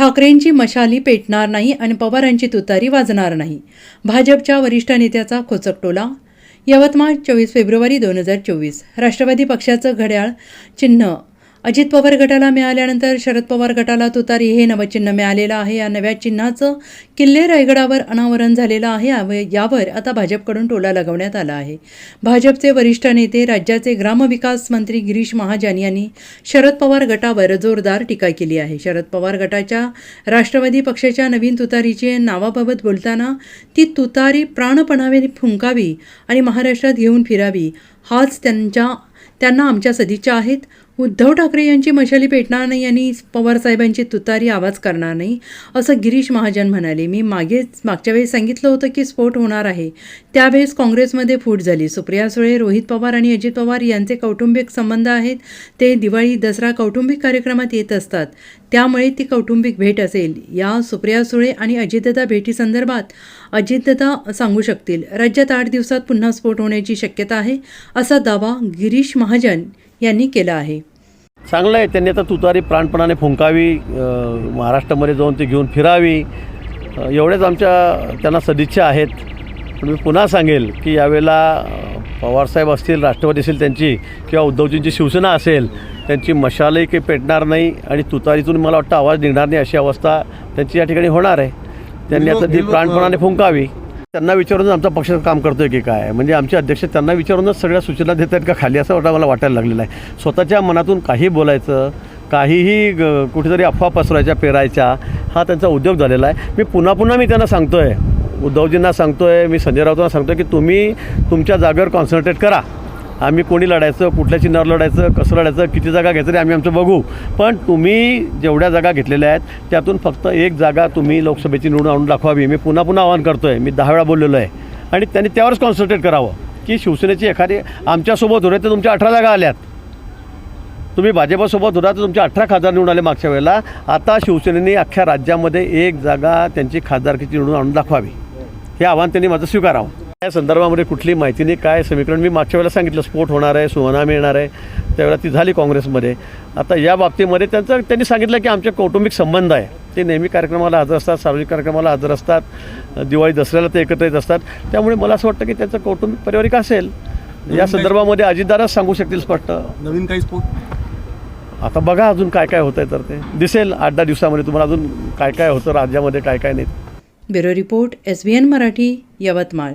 ठाकरेंची मशाली पेटणार नाही आणि पवारांची तुतारी वाजणार नाही. भाजपच्या वरिष्ठ नेत्याचा खोचक टोला. यवतमाळ चोवीस फेब्रुवारी दोन हजार चोवीस. राष्ट्रवादी पक्षाचं घड्याळ चिन्ह अजित पवार गटाला मिळाल्यानंतर शरद पवार गटाला तुतारी हे नवचिन्ह मिळालेलं आहे. या नव्या चिन्हाचं किल्ले रायगडावर अनावरण झालेलं आहे. यावर आता भाजपकडून टोला लगवण्यात आला आहे. भाजपचे वरिष्ठ नेते राज्याचे ग्रामविकास मंत्री गिरीश महाजन यांनी शरद पवार गटावर जोरदार टीका केली आहे. शरद पवार गटाच्या राष्ट्रवादी पक्षाच्या नवीन तुतारीचे नावाबाबत बोलताना ती तुतारी प्राणपणावे फुंकावी आणि महाराष्ट्रात घेऊन फिरावी हाच त्यांच्या त्यांना आमच्या सदिच्छा आहेत. उद्धव ठाकरे यांची मशाली पेटणार नाही आणि पवारसाहेबांची तुतारी आवाज करणार नाही असं गिरीश महाजन म्हणाले. मी मागेच मागच्या वेळेस सांगितलं होतं की स्फोट होणार आहे. त्यावेळेस काँग्रेसमध्ये फूट झाली. सुप्रिया सुळे रोहित पवार आणि अजित पवार यांचे कौटुंबिक संबंध आहेत. ते दिवाळी दसरा कौटुंबिक कार्यक्रमात येत असतात. त्यामुळे ती कौटुंबिक भेट असेल. या सुप्रिया सुळे आणि अजितदादा भेटीसंदर्भात अजितदादा सांगू शकतील. राज्यात आठ दिवसात पुन्हा स्फोट होण्याची शक्यता आहे असा दावा गिरीश महाजन यांनी केला आहे. चांगलं आहे. त्यांनी आता तुतारी प्राणपणाने फुंकावी महाराष्ट्रामध्ये जाऊन ती घेऊन फिरावी. एवढेच आमच्या त्यांना सदिच्छा आहेत. पण मी पुन्हा सांगेल की यावेळेला पवारसाहेब असतील राष्ट्रवादी असेल त्यांची किंवा उद्धवजींची शिवसेना असेल त्यांची मशालही काही पेटणार नाही आणि तुतारीतून मला वाटतं आवाज निघणार नाही अशी अवस्था त्यांची या ठिकाणी होणार आहे. त्यांनी आता ती प्राणपणाने फुंकावी. त्यांना विचारूनच आमचा पक्ष काम करतोय की काय? म्हणजे आमचे अध्यक्ष त्यांना विचारूनच सगळ्या सूचना देत आहेत का खाली? असं वाटतं मला वाटायला लागलेलं आहे. स्वतःच्या मनातून काही बोलायचं काहीही ग- कुठेतरी अफवा पसरायच्या पेरायच्या हा त्यांचा उद्योग झालेला आहे. मी पुन्हा पुन्हा मी त्यांना सांगतोय. उद्धवजींना सांगतोय मी संजय राऊतांना सांगतोय की तुम्ही तुमच्या जागेवर कॉन्सन्ट्रेट करा. आम्ही कोणी लढायचं कुठल्या चिन्हावर लढायचं कसं लढायचं किती जागा घ्यायचं ते आम्ही आमचं बघू. पण तुम्ही जेवढ्या जागा घेतलेल्या आहेत त्यातून फक्त एक जागा तुम्ही लोकसभेची निवडून आणून दाखवावी. मी पुन्हा पुन्हा आवाहन करतो आहे मी दहा वेळा बोललेलो आहे. आणि त्यांनी त्यावरच कॉन्सन्ट्रेट करावं की शिवसेनेची एखादी आमच्यासोबत होते तर तुमच्या अठरा जागा आल्यात. तुम्ही भाजपासोबत होता तर तुमच्या अठरा खासदार निवडून आले मागच्या वेळेला. आता शिवसेनेने अख्ख्या राज्यामध्ये एक जागा त्यांची खासदारकीची निवडून आणून दाखवावी. हे आव्हान त्यांनी माझं स्वीकारावं. या संदर्भामध्ये कुठली माहिती नाही. काय समीकरण? मी मागच्या वेळेला सांगितलं स्फोट होणार आहे सुवना मिळणार आहे. त्यावेळेला ती झाली काँग्रेसमध्ये. आता या बाबतीमध्ये त्यांचं त्यांनी सांगितलं की आमचे कौटुंबिक संबंध आहे. ते नेहमी कार्यक्रमाला हजर असतात सार्वजनिक कार्यक्रमाला हजर असतात दिवाळी दसऱ्याला ते एकत्र येत असतात. त्यामुळे मला असं वाटतं की त्यांचं कौटुंबिक पारिवारिक असेल. या संदर्भामध्ये अजितदारच सांगू शकतील स्पष्ट. नवीन काही स्फोट? आता बघा अजून काय काय होतंय तर ते. दिसेल आठ दहा दिवसामध्ये तुम्हाला अजून काय काय होतं राज्यामध्ये काय काय नाही. Bureau report S B N Marathi Yavatmal.